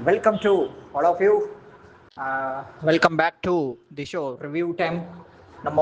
Welcome to all of you. Uh, welcome back to the show. Review time. நம்ம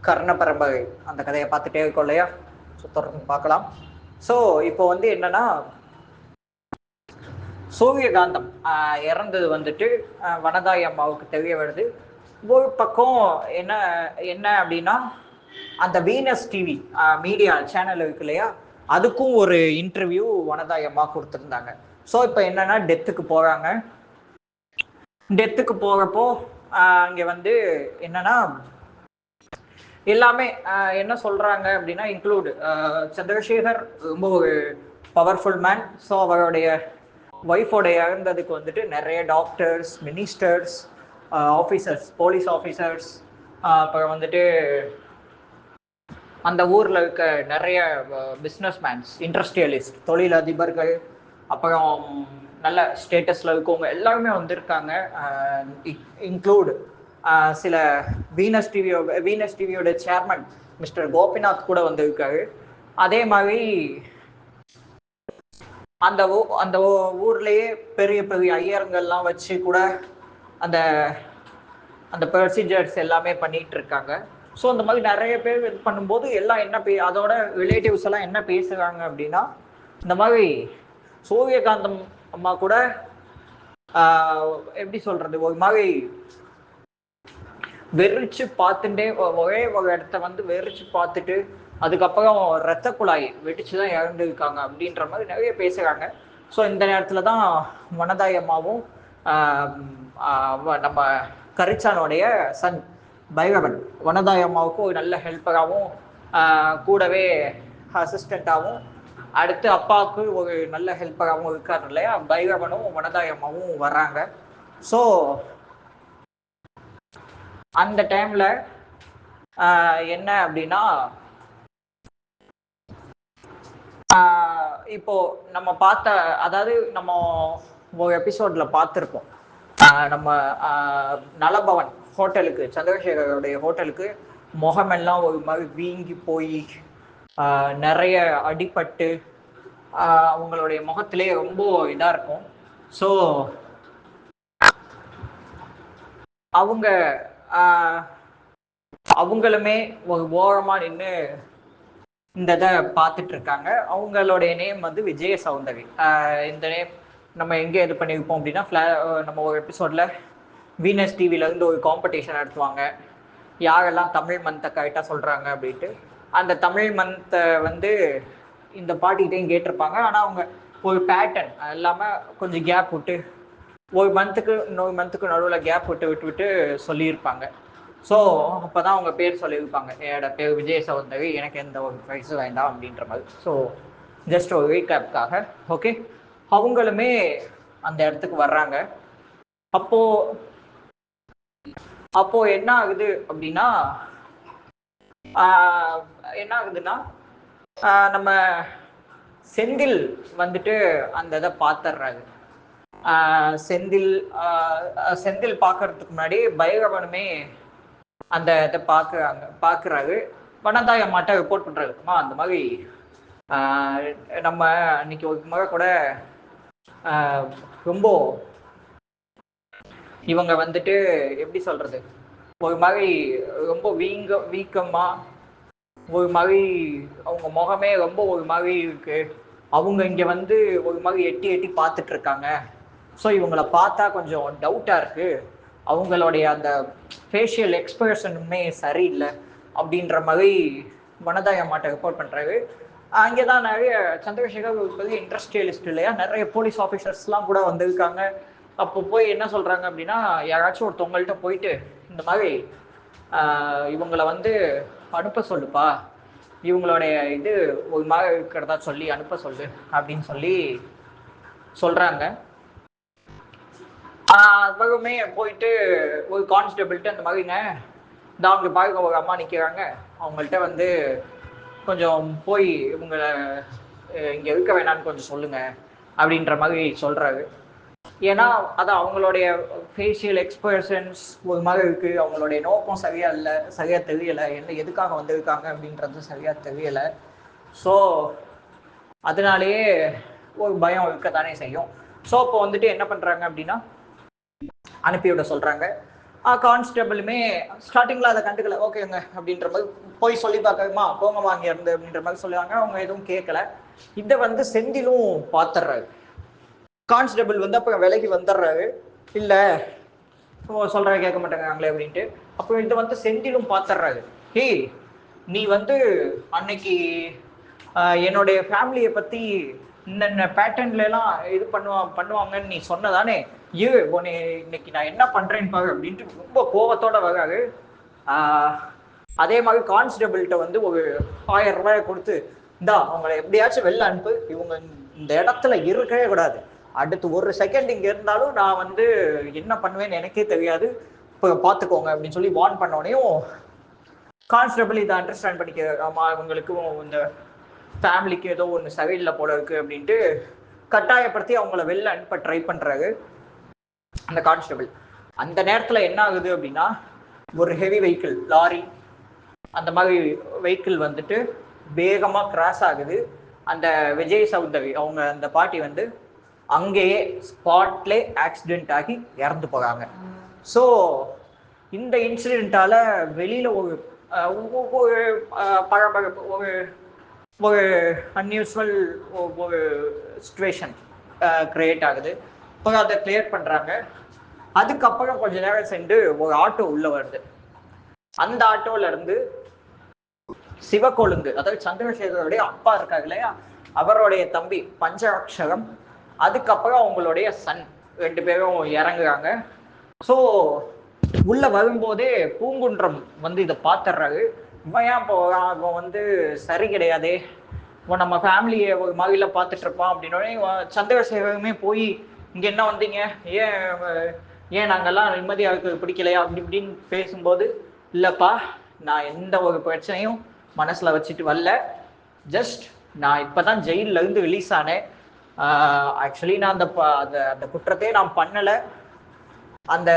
கர்ண பரம்பரை அந்த கதையை பார்த்துட்டே இருக்கோம் இல்லையா? ஸோ தொடர்ந்து பார்க்கலாம். ஸோ இப்போ வந்து என்னன்னா சூரியகாந்தம் ஆஹ் இறந்தது வந்துட்டு வனதாய் அம்மாவுக்கு தெரிய வருது ஒரு பக்கம் என்ன என்ன அப்படின்னா அந்த வீனஸ் டிவி மீடியா சேனல் இருக்கு இல்லையா? அதுக்கும் ஒரு இன்டர்வியூ வனதாய் அம்மா கொடுத்துருந்தாங்க. ஸோ இப்போ என்னன்னா டெத்துக்கு போகிறாங்க டெத்துக்கு போகிறப்போ அங்கே வந்து என்னன்னா எல்லாமே என்ன சொல்றாங்க அப்படின்னா இன்க்ளூடு சந்திரசேகர் ரொம்ப ஒரு பவர்ஃபுல் மேன் ஸோ அவருடைய ஒய்ஃபோட இறந்ததுக்கு வந்துட்டு நிறைய doctors ministers officers police officers அப்புறம் வந்துட்டு அந்த ஊரில் இருக்க நிறைய பிஸ்னஸ் மேன்ஸ் இண்டஸ்ட்ரியலிஸ்ட் தொழிலதிபர்கள் அப்புறம் நல்ல ஸ்டேட்டஸில் இருக்கவங்க எல்லாருமே வந்திருக்காங்க. இன்க்ளூடு சில வீனஸ் டிவியோ வீனஸ் டிவியோட சேர்மன் மிஸ்டர் கோபிநாத் கூட வந்திருக்காரு. அதே மாதிரி அந்த ஊ அந்த ஊ- ஊர்லயே பெரிய பெரிய ஐயருங்கள்லாம் வச்சு கூட அந்த அந்த ப்ரொசீஜர்ஸ் எல்லாமே பண்ணிட்டு இருக்காங்க ஸோ அந்த மாதிரி நிறைய பேர் இது பண்ணும்போது எல்லாம் என்ன பே அதோட ரிலேட்டிவ்ஸ் எல்லாம் என்ன பேசுகிறாங்க அப்படின்னா இந்த மாதிரி சூரியகாந்தம் அம்மா கூட எப்படி சொல்றது ஒரு மாதிரி வெறிச்சு பார்த்துட்டே ஒரே ஒரு இடத்த வந்து வெறிச்சு பார்த்துட்டு அதுக்கப்புறம் ரத்த குழாய் வெடிச்சு தான் இறந்துருக்காங்க அப்படின்ற மாதிரி நிறைய பேசுறாங்க. ஸோ இந்த நேரத்துல தான் வனதாய் அம்மாவும் நம்ம கரிச்சானுடைய சன் பைரவன் வனதாய் அம்மாவுக்கு ஒரு நல்ல ஹெல்ப்பராகவும் கூடவே அசிஸ்டண்ட்டாகவும் அடுத்து அப்பாவுக்கு ஒரு நல்ல ஹெல்ப்பராகவும் இருக்காரு இல்லையா? பைரவனும் வனதாய் வர்றாங்க. ஸோ அந்த டைம்ல என்ன அப்படின்னா இப்போ நம்ம பார்த்த அதாவது நம்ம ஒரு எபிசோட்ல பார்த்துருப்போம். நம்ம நலபவன் ஹோட்டலுக்கு சந்திரசேகருடைய ஹோட்டலுக்கு முகமெல்லாம் ஒரு மாதிரி வீங்கி போய் நிறைய அடிபட்டு அவங்களுடைய முகத்திலே ரொம்ப இதா இருக்கும். ஸோ அவங்க அவங்களுமே ஒரு ஓரமா நின்று இந்த இதை பார்த்துட்டு இருக்காங்க. அவங்களுடைய நேம் வந்து விஜய சௌந்தரி. இந்த நேம் நம்ம எங்கே இது பண்ணியிருப்போம் அப்படின்னா ஃப்ளா நம்ம ஒரு எபிசோடில் வீனஸ் டிவியிலேருந்து ஒரு காம்படிஷன் நடத்துவாங்க. யாரெல்லாம் தமிழ் மந்த்தை கரெக்டாக சொல்கிறாங்க அப்படின்ட்டு அந்த தமிழ் மந்த்தை வந்து இந்த பாட்டிகிட்டையும் கேட்டிருப்பாங்க. ஆனால் அவங்க ஒரு பேட்டர்ன் அது இல்லாமல் கொஞ்சம் கேப் விட்டு ஒரு மந்த்துக்கு இன்னொரு மந்த்துக்கு நடுவில் கேப் விட்டு விட்டு விட்டு சொல்லியிருப்பாங்க. ஸோ அப்போ தான் அவங்க பேர் சொல்லியிருப்பாங்க. என்னோட பேர் விஜய் சௌந்தரி எனக்கு எந்த ஒரு ப்ரைஸும் வேண்டாம் அப்படின்ற மாதிரி. ஸோ ஜஸ்ட் ஒரு ரீகேப்காக ஓகே அவங்களுமே அந்த இடத்துக்கு வர்றாங்க. அப்போ அப்போ என்ன ஆகுது அப்படின்னா என்ன ஆகுதுன்னா நம்ம செந்தில் வந்துட்டு அந்த இதை பார்த்துடுறாரு ஆஹ் செந்தில் ஆஹ் செந்தில் பார்க்கறதுக்கு முன்னாடி பைரவனுமே அந்த இதை பார்க்குறாங்க பார்க்குறாரு வனதாய் அம்மாட்ட ரிப்போர்ட் பண்ணுறதுக்குமா அந்த மாதிரி ஆஹ் நம்ம அன்னைக்கு ஒரு முறை கூட ஆஹ் ரொம்ப இவங்க வந்துட்டு எப்படி சொல்றது ஒரு மாதிரி ரொம்ப வீங்க வீக்கமா ஒரு மாதிரி அவங்க முகமே ரொம்ப ஒரு மாதிரி இருக்கு. அவங்க இங்க வந்து ஒரு மாதிரி எட்டி எட்டி பார்த்துட்டு இருக்காங்க ஸோ இவங்களை பார்த்தா கொஞ்சம் டவுட்டா இருக்கு. அவங்களுடைய அந்த ஃபேஷியல் எக்ஸ்பிரஷனுமே சரியில்லை அப்படின்ற மாதிரி வனதாய் அம்மாட்ட ரிப்போர்ட் பண்றாரு. அங்கே தான் நிறைய சந்திரசேகர் ஒரு இண்டஸ்ட்ரியலிஸ்ட் இல்லையா? நிறைய போலீஸ் ஆஃபீஸர்ஸ்லாம் கூட வந்திருக்காங்க. அப்போ போய் என்ன சொல்கிறாங்க அப்படின்னா யாராச்சும் ஒருத்தவங்கள்ட்ட போயிட்டு இந்த மாதிரி இவங்களை வந்து அனுப்ப சொல்லுப்பா. இவங்களுடைய இது ஒரு மாதிரி இருக்கிறதா சொல்லி அனுப்ப சொல்லு அப்படின்னு சொல்லி சொல்றாங்க. ஆஹ் போயிட்டு ஒரு கான்ஸ்டபிள்கிட்ட அந்த மாதிரிங்க. இந்த அவங்க பாருங்க ஒரு அம்மா நிற்கிறாங்க அவங்கள்ட்ட வந்து கொஞ்சம் போய் இவங்களை இங்கே இருக்க வேணாம்னு கொஞ்சம் சொல்லுங்க அப்படின்ற மாதிரி சொல்றாரு. ஏன்னா அது அவங்களுடைய ஃபேஷியல் எக்ஸ்பிரஷன்ஸ் ஒரு மாதிரி இருக்குது அவங்களுடைய நோக்கம் சரியாக இல்லை சரியாக தெரியலை. என்ன எதுக்காக வந்திருக்காங்க அப்படின்றது சரியாக தெரியலை. ஸோ அதனாலேயே ஒரு பயம் இருக்கத்தானே செய்யும். ஸோ இப்போ வந்துட்டு என்ன பண்ணுறாங்க அப்படின்னா அனுப்பிவிட சொல்கிறாங்க கான்ஸ்டபிளுமே ஸ்டார்டிங்கில் அதை கண்டுக்கல. ஓகேங்க அப்படின்ற மாதிரி போய் சொல்லி பார்க்கமா போங்க வாங்க இருந்து அப்படின்ற மாதிரி சொல்லுவாங்க. அவங்க எதுவும் கேட்கல இதை வந்து செந்திலும் பார்த்துடுறாரு. கான்ஸ்டபிள் வந்து அப்போ விலைக்கு வந்துடுறாரு. இல்லை சொல்கிறாங்க கேட்க மாட்டேங்கிறாங்களே அப்படின்ட்டு. அப்போ இது வந்து செந்திலும் பார்த்துடுறாரு ஹே நீ வந்து அன்னைக்கு என்னுடைய ஃபேமிலியை பற்றி இன்னென்ன பேட்டர்ன்லாம் இது பண்ணுவா பண்ணுவாங்கன்னு நீ சொன்னதானே? ஏ உன்னை இன்னைக்கு நான் என்ன பண்ணுறேன்னு பாரு அப்படின்ட்டு ரொம்ப கோபத்தோட வராரு. அதே மாதிரி கான்ஸ்டபிள்கிட்ட வந்து ஒரு ஆயிரம் ரூபாய் கொடுத்து இந்தா அவங்களை எப்படியாச்சும் வெளில அனுப்பு. இவங்க இந்த இடத்துல இருக்கவே கூடாது. அடுத்து ஒரு செகண்ட் இங்க இருந்தாலும் நான் வந்து என்ன பண்ணுவேன்னு எனக்கே தெரியாது. இப்போ பார்த்துக்கோங்க அப்படின்னு சொல்லி வார்ன் பண்ணோடனையும் கான்ஸ்டபிள் இதை அண்டர்ஸ்டாண்ட் பண்ணிக்க ஆமா அவங்களுக்கும் இந்த ஃபேமிலிக்கு ஏதோ ஒன்று சரியில்லை போல இருக்கு அப்படின்ட்டு கட்டாயப்படுத்தி அவங்கள வெளில அனுப்ப ட்ரை பண்றாரு அந்த கான்ஸ்டபிள் அந்த நேரத்துல என்ன ஆகுது அப்படின்னா ஒரு ஹெவி வெஹிக்கிள் லாரி அந்த மாதிரி வெஹிக்கிள் வந்துட்டு வேகமா கிராஸ் ஆகுது. அந்த விஜய் சௌந்தரி அவங்க அந்த பாட்டி வந்து அங்கேயே ஸ்பாட்லே ஆக்சிடென்ட் ஆகி இறந்து போகிறாங்க ஸோ இந்த இன்சிடென்ட்டால வெளியில ஒரு ஒரு பரபரப்பு ஒரு ஒரு அன்யூஸ்வல் ஒரு சுச்சுவேஷன் கிரியேட் ஆகுது. அப்புறம் அதை கிளியர் பண்ணுறாங்க அதுக்கப்புறம் கொஞ்ச நேரம் சென்று ஒரு ஆட்டோ உள்ள வருது. அந்த ஆட்டோல இருந்து சிவக்கொழுந்து அதாவது சந்திரசேகருடைய அப்பா இருக்காங்க இல்லையா? அவருடைய தம்பி பஞ்சஅக்ஷரம் அதுக்கப்புறம் அவங்களுடைய சன் ரெண்டு பேரும் இறங்குறாங்க. ஸோ உள்ள வரும்போதே பூங்குன்றம் வந்து இதை பார்த்துடுறாரு. இவன் ஏன் போகிறான் அவன் வந்து சரி கிடையாதே? இவன் நம்ம ஃபேமிலியை ஒரு மாதிரில பார்த்துட்டு இருப்பான் அப்படின்னோடனே இவன் போய் இங்கே என்ன வந்தீங்க? ஏன் ஏன் நாங்கெல்லாம் நிம்மதியாக இருக்கிறது பிடிக்கலையா? அப்படி இப்படின்னு பேசும்போது இல்லைப்பா நான் எந்த ஒரு பிரச்சனையும் மனசில் வச்சுட்டு வரல. ஜஸ்ட் நான் இப்போ தான் ஜெயில்ல இருந்து ரிலீஸ் ஆனேன். ஆக்சுவலி நான் அந்த ப- அந்த அந்த குற்றத்தையே நான் பண்ணலை. அந்த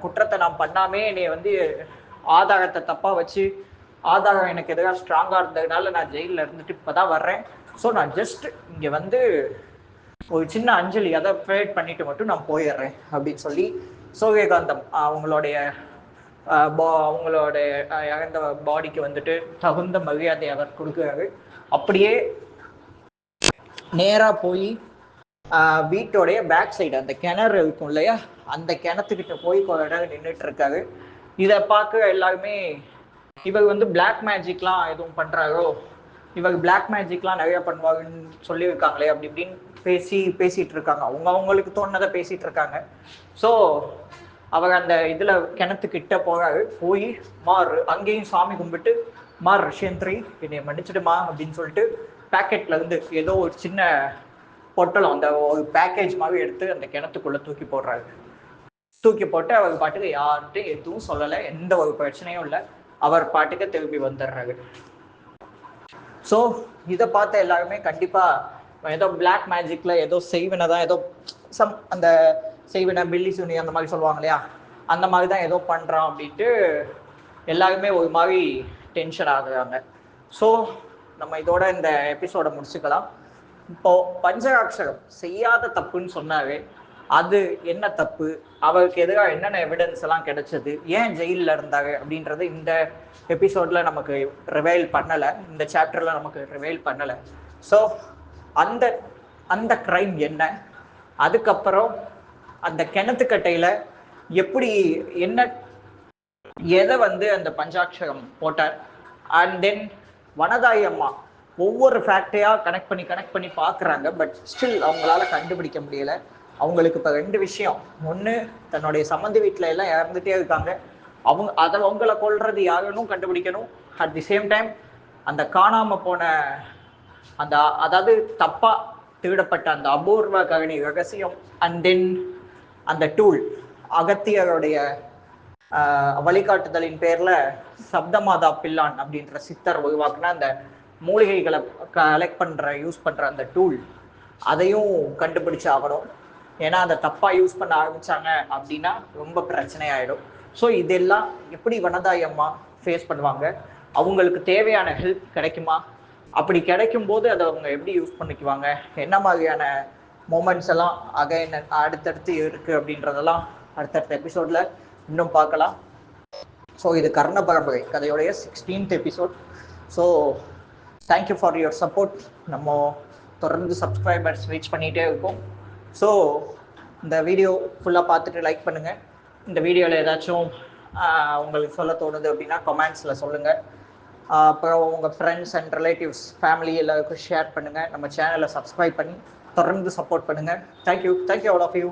குற்றத்தை நான் பண்ணாமே என்னை வந்து ஆதாரத்தை தப்பாக வச்சு ஆதாரம் எனக்கு எதிராக ஸ்ட்ராங்காக இருந்ததுனால நான் ஜெயிலில் இருந்துட்டு இப்போ தான் வர்றேன். ஸோ நான் ஜஸ்ட் இங்கே வந்து ஒரு சின்ன அஞ்சலி அதை ப்ரேட் பண்ணிட்டு மட்டும் நான் போயிடுறேன் அப்படின்னு சொல்லி சூரியகாந்தம் அவங்களுடைய பா- அவங்களோட இறந்த பாடிக்கு வந்துட்டு தகுந்த மரியாதை அவர் கொடுக்குறாரு. அப்படியே நேராக போய் வீட்டோடைய பேக் சைடு அந்த கிணறு இருக்கும் இல்லையா? அந்த கிணத்துக்கிட்ட போய் கொஞ்ச நின்றுட்டு இருக்காரு. இதை பார்க்க எல்லாருமே இவர் வந்து பிளாக் மேஜிக்லாம் எதுவும் பண்ணுறாரோ இவர் பிளாக் மேஜிக்லாம் நிறைய பண்ணுவாருன்னு சொல்லியிருக்காங்களே அப்படி இப்படின்னு பேசி பேசிகிட்டு இருக்காங்க. அவங்க அவங்களுக்கு தோணுனதை பேசிகிட்டு இருக்காங்க. ஸோ அவர் அந்த இதில் கிணத்துக்கிட்ட போகிறாரு போய் மாறு அங்கேயும் சாமி கும்பிட்டு மார் ரிஷேந்திரி என்னை மன்னிச்சிடுமா? அப்படின்னு சொல்லிட்டு பேக்கெட்ல இருந்து ஏதோ ஒரு சின்ன பொட்டலம் அந்த ஒரு பேக்கேஜ் மாதிரி எடுத்து அந்த கிணத்துக்குள்ள தூக்கி போடுறாரு. தூக்கி போட்டு அவர் பாட்டுக்கு யார்கிட்டையும் எதுவும் சொல்லலை எந்த ஒரு பிரச்சனையும் இல்லை. அவர் பாட்டுக்கு திரும்பி வந்துடுறாரு. ஸோ இதை பார்த்த எல்லாருமே கண்டிப்பா ஏதோ பிளாக் மேஜிக்ல ஏதோ செய்வினை தான் ஏதோ சம் அந்த செய்வினை பில்லி சுனி அந்த மாதிரி சொல்லுவாங்க இல்லையா? அந்த மாதிரி தான் ஏதோ பண்றான் அப்படின்ட்டு எல்லாருமே ஒரு மாதிரி டென்ஷன் ஆகுறாங்க. ஸோ நம்ம இதோட இந்த எபிசோட முடிச்சுக்கலாம். இப்போ பஞ்சராட்சரம் செய்யாத தப்புன்னு சொன்னாவே அது என்ன தப்பு? அவருக்கு எதிராக என்னென்ன எவிடன்ஸ் எல்லாம் கிடைச்சது? ஏன் ஜெயிலில் இருந்தாரு அப்படின்றது இந்த எபிசோட்ல நமக்கு ரிவைல் பண்ணலை. இந்த சாப்டர்ல நமக்கு ரிவைல் பண்ணலை. ஸோ அந்த அந்த கிரைம் என்ன? அதுக்கப்புறம் அந்த கிணத்துக்கட்டையில எப்படி என்ன எதை வந்து அந்த பஞ்சாட்சரம் போட்டார்? அண்ட் தென் வனதாய் அம்மா. ஒவ்வொரு ஃபேக்டரியா கனெக்ட் பண்ணி கனெக்ட் பண்ணி பார்க்குறாங்க. பட் ஸ்டில் அவங்களால கண்டுபிடிக்க முடியல. அவங்களுக்கு இப்போ ரெண்டு விஷயம். ஒன்று தன்னுடைய சம்மந்தி வீட்டில் எல்லாம் இறந்துட்டே இருக்காங்க. அவங்க அதை அவங்கள கொள்றது யாருன்னு கண்டுபிடிக்கணும். அட் தி சேம் டைம் அந்த காணாம போன அந்த அதாவது தப்பா திருடப்பட்ட அந்த அபூர்வ ககனி ரகசியம் அண்ட் தென் அந்த டூல் அகத்தியருடைய வழிகாட்டுதலின் பேர்ல சப்தமாதா பில்லான் அப்படின்ற சித்தர் உருவாக்குன அந்த மூலிகைகளை கலெக்ட் பண்ற யூஸ் பண்ற அந்த டூல் அதையும் கண்டுபிடிச்சு ஆகணும். ஏன்னா அதை தப்பா யூஸ் பண்ண ஆரம்பிச்சாங்க அப்படின்னா ரொம்ப பிரச்சனை ஆயிடும் ஸோ இதெல்லாம் எப்படி வனதாய் அம்மா ஃபேஸ் பண்ணுவாங்க? அவங்களுக்கு தேவையான ஹெல்ப் கிடைக்குமா? அப்படி கிடைக்கும் போது அதை அவங்க எப்படி யூஸ் பண்ணிக்குவாங்க? என்ன மாதிரியான மூமெண்ட்ஸ் எல்லாம் அகைன் அடுத்தடுத்து இருக்குது அப்படின்றதெல்லாம் அடுத்தடுத்த எபிசோட்ல இன்னும் பார்க்கலாம். ஸோ இது கர்ண பரம்பரை கதையோடைய sixteenth episode so thank you for your support நம்ம தொடர்ந்து சப்ஸ்கிரைபர்ஸ் ரீச் பண்ணிகிட்டே இருக்கோம். ஸோ இந்த வீடியோ ஃபுல்லாக பார்த்துட்டு லைக் பண்ணுங்கள் இந்த வீடியோவில் ஏதாச்சும் உங்களுக்கு சொல்ல தோணுது அப்படின்னா கமெண்ட்ஸில் சொல்லுங்கள் அப்புறம் உங்கள் ஃப்ரெண்ட்ஸ் அண்ட் ரிலேட்டிவ்ஸ் ஃபேமிலி எல்லாருக்கும் ஷேர் பண்ணுங்கள் நம்ம சேனலை சப்ஸ்கிரைப் பண்ணி தொடர்ந்து சப்போர்ட் பண்ணுங்கள் thank you thank you all of you